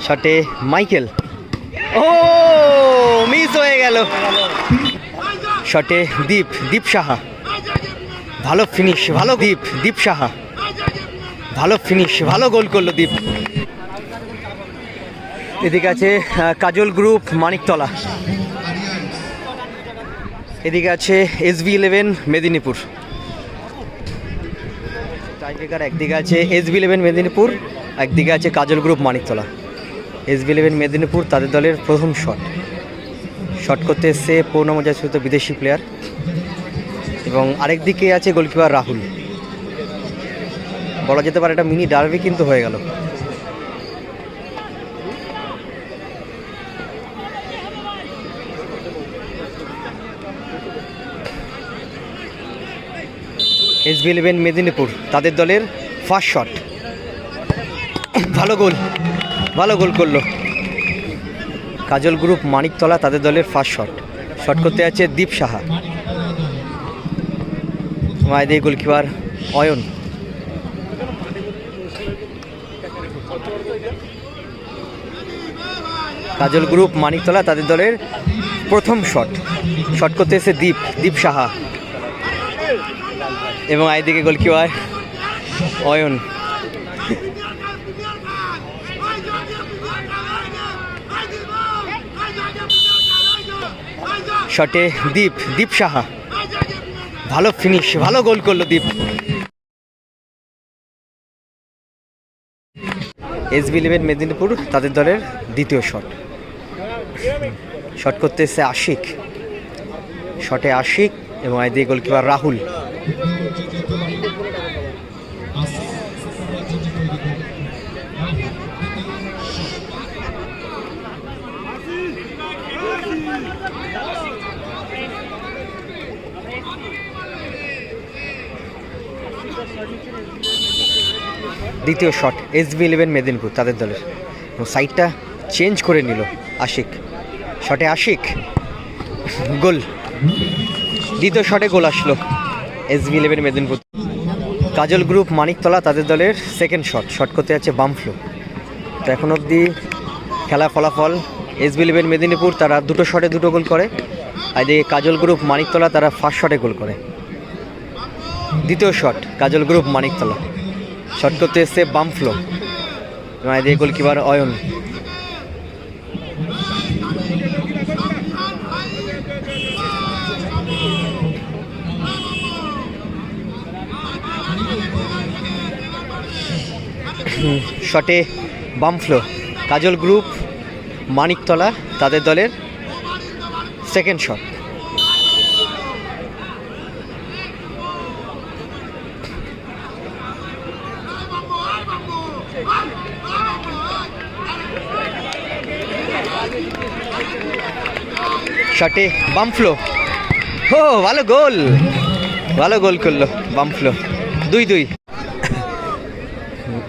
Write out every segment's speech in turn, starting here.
শটে মাইকেল। ও, মিস হয়ে গেল। শটে দীপ দীপ সাহা। ভালো ফিনিশ ভালো দীপ দীপ সাহা। ভালো ফিনিশ ভালো গোল করল দীপ। এদিকে আছে কাজল গ্রুপ মানিকতলা। এদিকে আছে S B eleven Medinipur. Tiebreaker একদিকে আছে এস বি ইলেভেন মেদিনীপুর। একদিকে আছে Kajal group Maniktala. S B eleven Medinipur তাদের দলের প্রথম শট শট করতে এসছে পূর্ণমজাশ্রিত বিদেশি প্লেয়ার এবং আরেক দিকে আছে গোলকিপার রাহুল। বলা যেতে পারে এটা মিনি ডার্বি কিন্তু হয়ে গেল। এস বি ইলেভেন মেদিনীপুর তাদের দলের ফার্স্ট শট ভালো গোল ভালো গোল করল। কাজল গ্রুপ মানিকতলা তাদের দলের ফার্স্ট শট শট করতে আছে দীপ সাহা। মায়েদের গোলকিপার অয়ন। কাজল গ্রুপ মানিকতলা তাদের দলের প্রথম শট শট করতে এসে দীপ দীপ সাহা। এবং আইদিকে গোলকিপার অয়ন। শটে দীপ দীপ সাহা। ভালো ফিনিশ ভালো গোল করল Dip. S B eleven Medinipur তাদের দলের দ্বিতীয় শট শট করতে এসে আশিক শটে আশিক এবং আইদিকে গোলকিপার রাহুল। দ্বিতীয় shot S B eleven Medinipur তাদের দলের। এবং সাইডটা চেঞ্জ করে নিল আশিক। শটে আশিক, গোল। দ্বিতীয় শটে গোল আসলো S B eleven Medinipur Kajal group Maniktala, তাদের দলের সেকেন্ড শট শট করতে যাচ্ছে বামফ্লো। তো এখন অবধি খেলা ফলাফল এস বি ইলেভেন মেদিনীপুর তারা দুটো শটে দুটো গোল করে। আর এদিকে কাজল গ্রুপ মানিকতলা, তারা ফার্স্ট শটে গোল করে। দ্বিতীয় shot Kajal group Maniktala. Shot করতে এসছে বামফ্লো এবং এদিকে গোলকিপার অয়ন। শটে বামফ্লো কাজল গ্রুপ, মানিকতলা, তাদের দলের সেকেন্ড শট শটে বামফ্লো ও ভালো গোল। ভালো গোল করল বামফ্লো দুই দুই।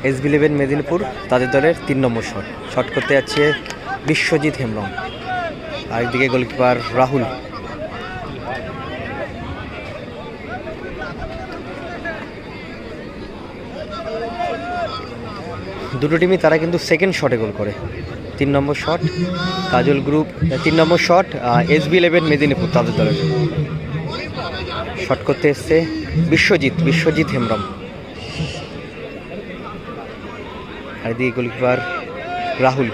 এস বি ইলেভেন মেদিনীপুর তাদের দলের তিন নম্বর শট। শট করতে যাচ্ছে বিশ্বজিৎ হেমব্রম। আরেকদিকে গোলকিপার রাহুল। দুটো টিমই তারা কিন্তু সেকেন্ড শটে গোল করে। তিন নম্বর শট, কাজল গ্রুপ তিন নম্বর shot S B eleven Medinipur তাদের দলের শট করতে এসছে বিশ্বজিৎ বিশ্বজিৎ হেমব্রম। আর এদিকে গোলকিপার রাহুল।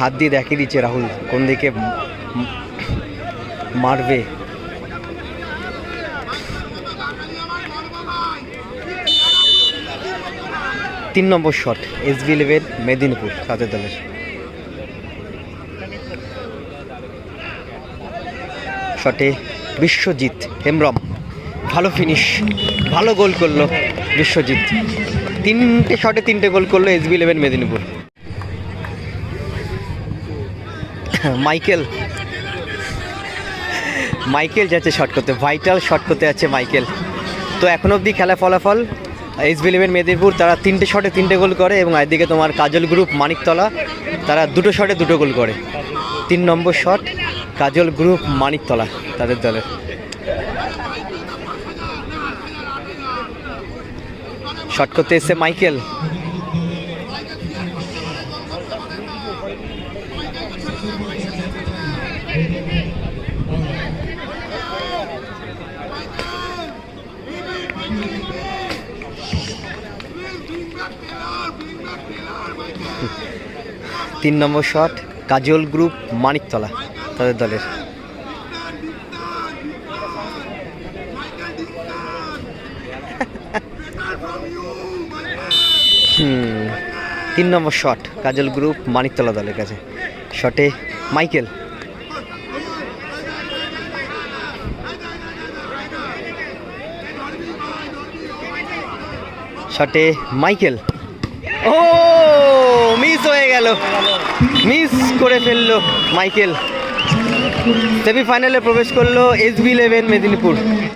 হাত দিয়ে দেখিয়ে দিচ্ছে রাহুল, কোন দিকে মারবে। তিন নম্বর shot, S B eleven, Medinipur, তাদের দলের। শটে বিশ্বজিৎ হেমব্রম, ভালো ফিনিশ ভালো গোল করল বিশ্বজিৎ। তিনটে শটে তিনটে গোল করল S B eleven, Medinipur. Michael Michael যাচ্ছে শট করতে ভাইটাল শট করতে যাচ্ছে মাইকেল। তো এখন অবধি খেলা ফলাফল এইচ বি ইলেভেন মেদিনীপুর তারা তিনটে শটে তিনটে গোল করে এবং একদিকে তোমার কাজল গ্রুপ মানিকতলা, তারা দুটো শটে দুটো গোল করে। তিন নম্বর শট কাজল গ্রুপ মানিকতলা তাদের দলের। শট করতে এসছে মাইকেল। তিন নম্বর শট, কাজল গ্রুপ, মানিকতলা, তাদের দলের। তিন নম্বর শট, কাজল গ্রুপ, মানিকতলা দলের কাছে। শটে মাইকেল। শটে মাইকেল। ও! মিস হয়ে গেল। মিস করে ফেলল মাইকেল। সেমিফাইনালে প্রবেশ করল এস বি ইলেভেন মেদিনীপুর।